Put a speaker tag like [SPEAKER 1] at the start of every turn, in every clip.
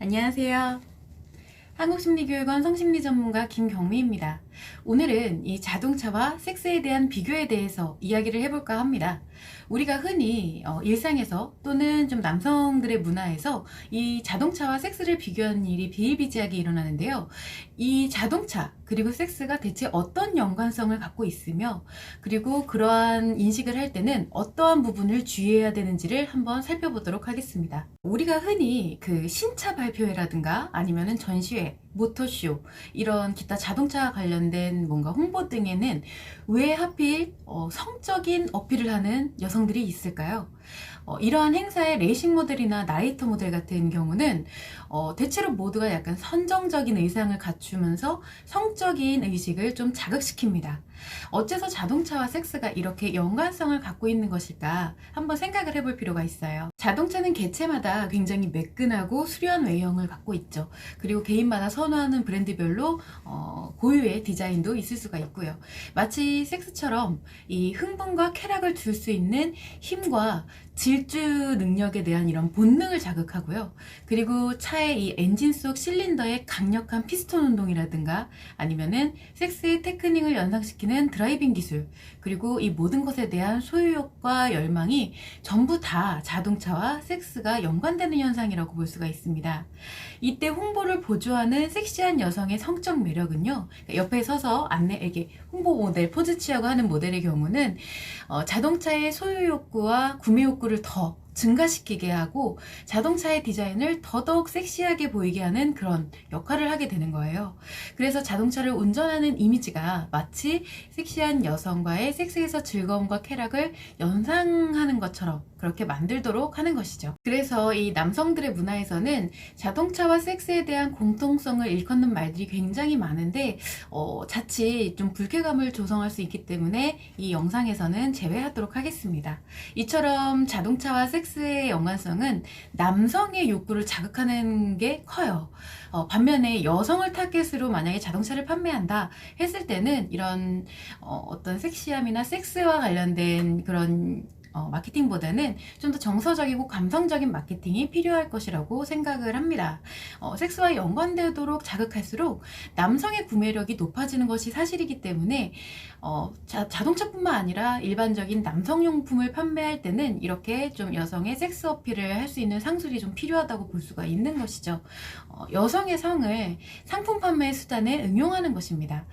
[SPEAKER 1] 안녕하세요. 한국심리교육원 성심리 전문가 김경미입니다. 오늘은 이 자동차와 섹스에 대한 비교에 대해서 이야기를 해볼까 합니다. 우리가 흔히 어, 일상에서 또는 좀 남성들의 문화에서 이 자동차와 섹스를 비교하는 일이 비일비재하게 일어나는데요. 이 자동차 그리고 섹스가 대체 어떤 연관성을 갖고 있으며 그리고 그러한 인식을 할 때는 어떠한 부분을 주의해야 되는지를 한번 살펴보도록 하겠습니다. 우리가 흔히 그 신차 발표회라든가 아니면은 전시회, 모터쇼 이런 기타 자동차 관련된 뭔가 홍보 등에는 왜 하필 어, 성적인 어필을 하는 여성들이 있을까요? 어, 이러한 행사의 레이싱 모델이나 나이터 모델 같은 경우는 어, 대체로 모두가 약간 선정적인 의상을 갖추면서 성적인 의식을 좀 자극시킵니다. 어째서 자동차와 섹스가 이렇게 연관성을 갖고 있는 것일까 한번 생각을 해볼 필요가 있어요. 자동차는 개체마다 굉장히 매끈하고 수려한 외형을 갖고 있죠. 그리고 개인마다 선호하는 브랜드별로 어, 고유의 디자인도 있을 수가 있고요. 마치 섹스처럼 이 흥분과 쾌락을 줄 수 있는 힘과 질주 능력에 대한 이런 본능을 자극하고요. 그리고 차의 이 엔진 속 실린더의 강력한 피스톤 운동이라든가 아니면은 섹스의 테크닉을 연상시키는 드라이빙 기술 그리고 이 모든 것에 대한 소유욕과 열망이 전부 다 자동차와 섹스가 연관되는 현상이라고 볼 수가 있습니다. 이때 홍보를 보조하는 섹시한 여성의 성적 매력은요. 옆에 서서 안내에게 홍보 모델 포즈 취하고 하는 모델의 경우는 어, 자동차의 소유 욕구와 구매 욕구를 더 증가시키게 하고 자동차의 디자인을 더더욱 섹시하게 보이게 하는 그런 역할을 하게 되는 거예요. 그래서 자동차를 운전하는 이미지가 마치 섹시한 여성과의 섹스에서 즐거움과 쾌락을 연상하는 것처럼 그렇게 만들도록 하는 것이죠. 그래서 이 남성들의 문화에서는 자동차와 섹스에 대한 공통성을 일컫는 말들이 굉장히 많은데 어, 자칫 좀 불쾌감을 조성할 수 있기 때문에 이 영상에서는 제외하도록 하겠습니다. 이처럼 자동차와 섹스 의 연관성은 남성의 욕구를 자극하는 게 커요. 어, 반면에 여성을 타겟으로 만약에 자동차를 판매한다 했을 때는 이런 어, 어떤 섹시함이나 섹스와 관련된 그런 어, 마케팅보다는 좀 더 정서적이고 감성적인 마케팅이 필요할 것이라고 생각을 합니다. 어, 섹스와 연관되도록 자극할수록 남성의 구매력이 높아지는 것이 사실이기 때문에 어, 자, 자동차뿐만 아니라 일반적인 남성용품을 판매할 때는 이렇게 좀 여성의 섹스 어필을 할 수 있는 상술이 좀 필요하다고 볼 수가 있는 것이죠. 어, 여성의 성을 상품 판매 수단에 응용하는 것입니다.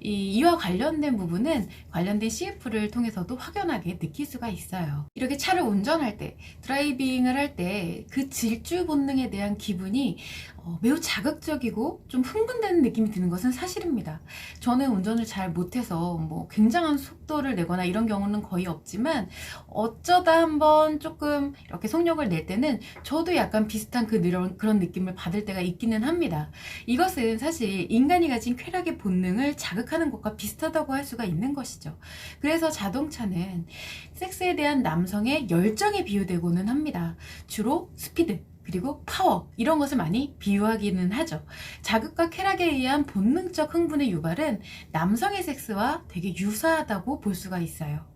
[SPEAKER 1] 이, 이와 관련된 부분은 관련된 CF를 통해서도 확연하게 느낄 수가 있어요. 이렇게 차를 운전할 때, 드라이빙을 할 때 그 질주 본능에 대한 기분이 어, 매우 자극적이고 좀 흥분되는 느낌이 드는 것은 사실입니다. 저는 운전을 잘 못해서 뭐 굉장한 속도를 내거나 이런 경우는 거의 없지만 어쩌다 한번 조금 이렇게 속력을 낼 때는 저도 약간 비슷한 그 그런, 느낌을 받을 때가 있기는 합니다. 이것은 사실 인간이 가진 쾌락의 본능을 자극하는 것과 비슷하다고 할 수가 있는 것이죠. 그래서 자동차는 섹스에 대한 남성의 열정에 비유되고는 합니다. 주로 스피드, 그리고 파워 이런 것을 많이 비유하기는 하죠. 자극과 쾌락에 의한 본능적 흥분의 유발은 남성의 섹스와 되게 유사하다고 볼 수가 있어요.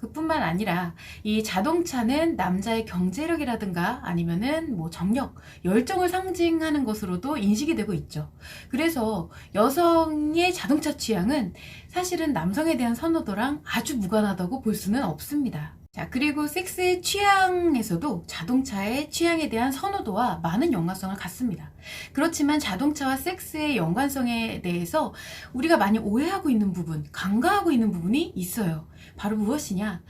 [SPEAKER 1] 그뿐만 아니라 이 자동차는 남자의 경제력이라든가 아니면은 뭐 정력, 열정을 상징하는 것으로도 인식이 되고 있죠. 그래서 여성의 자동차 취향은 사실은 남성에 대한 선호도랑 아주 무관하다고 볼 수는 없습니다. 자, 그리고 섹스의 취향에서도 자동차의 취향에 대한 선호도와 많은 연관성을 갖습니다. 그렇지만 자동차와 섹스의 연관성에 대해서 우리가 많이 오해하고 있는 부분, 간과하고 있는 부분이 있어요. 바로 무엇이냐?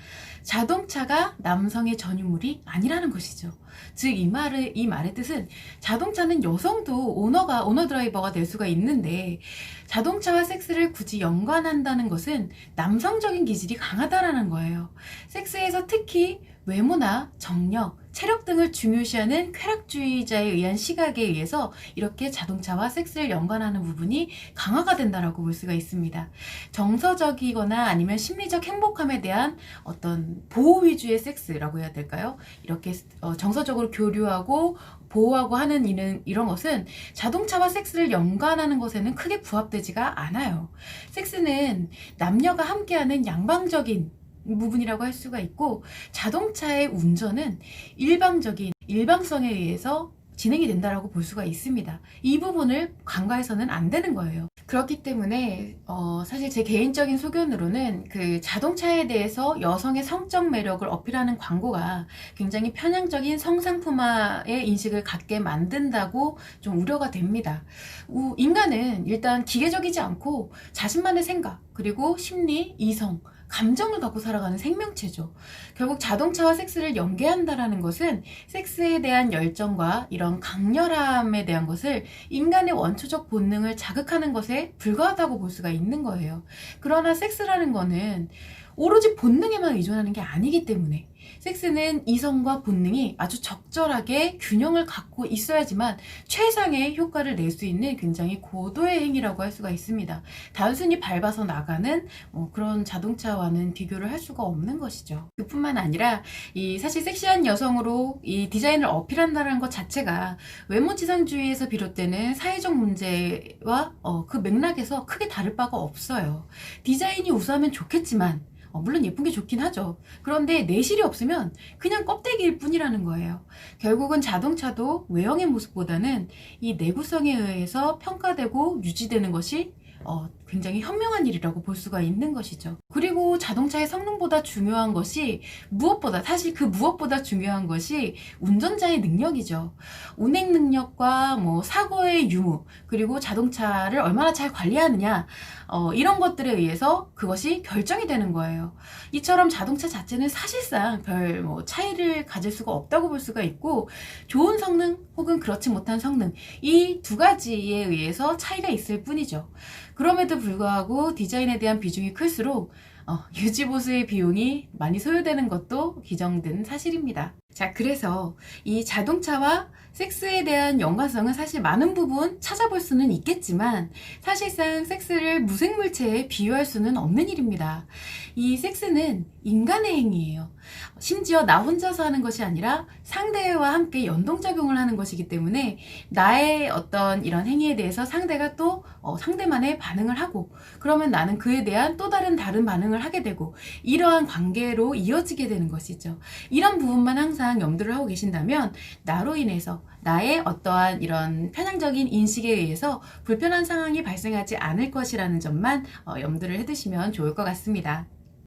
[SPEAKER 1] 자동차가 남성의 전유물이 아니라는 것이죠. 즉, 이 말의, 이 말의 뜻은 자동차는 여성도 오너가, 오너 드라이버가 될 수가 있는데 자동차와 섹스를 굳이 연관한다는 것은 남성적인 기질이 강하다라는 거예요. 섹스에서 특히 외모나 정력, 체력 등을 중요시하는 쾌락주의자에 의한 시각에 의해서 이렇게 자동차와 섹스를 연관하는 부분이 강화가 된다라고 볼 수가 있습니다. 정서적이거나 아니면 심리적 행복함에 대한 어떤 보호 위주의 섹스라고 해야 될까요? 이렇게 어, 정서적으로 교류하고 보호하고 하는 이는 이런 것은 자동차와 섹스를 연관하는 것에는 크게 부합되지가 않아요. 섹스는 남녀가 함께하는 양방적인 부분이라고 할 수가 있고 자동차의 운전은 일방적인 일방성에 의해서 진행이 된다라고 볼 수가 있습니다. 이 부분을 간과해서는 안 되는 거예요. 그렇기 때문에 어, 사실 제 개인적인 소견으로는 그 자동차에 대해서 여성의 성적 매력을 어필하는 광고가 굉장히 편향적인 성상품화의 인식을 갖게 만든다고 좀 우려가 됩니다. 우- 인간은 일단 기계적이지 않고 자신만의 생각 그리고 심리, 이성, 감정을 갖고 살아가는 생명체죠. 결국 자동차와 섹스를 연계한다라는 것은 섹스에 대한 열정과 이런 강렬함에 대한 것을 인간의 원초적 본능을 자극하는 것에 불과하다고 볼 수가 있는 거예요. 그러나 섹스라는 거는 오로지 본능에만 의존하는 게 아니기 때문에 섹스는 이성과 본능이 아주 적절하게 균형을 갖고 있어야지만 최상의 효과를 낼 수 있는 굉장히 고도의 행위라고 할 수가 있습니다. 단순히 밟아서 나가는 어, 그런 자동차와는 비교를 할 수가 없는 것이죠. 그뿐만 아니라 이 사실 섹시한 여성으로 이 디자인을 어필한다는 것 자체가 외모지상주의에서 비롯되는 사회적 문제와 어, 그 맥락에서 크게 다를 바가 없어요. 디자인이 우수하면 좋겠지만 어, 물론 예쁜 게 좋긴 하죠. 그런데 내실이 없으면 그냥 껍데기일 뿐이라는 거예요. 결국은 자동차도 외형의 모습보다는 이 내구성에 의해서 평가되고 유지되는 것이 어, 굉장히 현명한 일이라고 볼 수가 있는 것이죠. 그리고 자동차의 성능보다 중요한 것이 무엇보다 사실 그 무엇보다 중요한 것이 운전자의 능력이죠. 운행 능력과 뭐 사고의 유무 그리고 자동차를 얼마나 잘 관리하느냐 어, 이런 것들에 의해서 그것이 결정이 되는 거예요. 이처럼 자동차 자체는 사실상 별 뭐 차이를 가질 수가 없다고 볼 수가 있고 좋은 성능 혹은 그렇지 못한 성능 이 두 가지에 의해서 차이가 있을 뿐이죠. 그럼에도 불구하고 디자인에 대한 비중이 클수록 어, 유지보수의 비용이 많이 소요되는 것도 기정된 사실입니다. 자, 그래서 이 자동차와 섹스에 대한 연관성은 사실 많은 부분 찾아볼 수는 있겠지만 사실상 섹스를 무생물체에 비유할 수는 없는 일입니다. 이 섹스는 인간의 행위예요. 심지어 나 혼자서 하는 것이 아니라 상대와 함께 연동작용을 하는 것이기 때문에 나의 어떤 이런 행위에 대해서 상대가 또 어, 상대만의 반응을 하고 그러면 나는 그에 대한 또 다른 다른 반응을 하게 되고 이러한 관계로 이어지게 되는 것이죠. 이런 부분만 항상 염두를 하고 계신다면 나로 인해서 나의 어떠한 이런 편향적인 인식에 의해서 불편한 상황이 발생하지 않을 것이라는 점만 어, 염두를 해두시면 좋을 것 같습니다.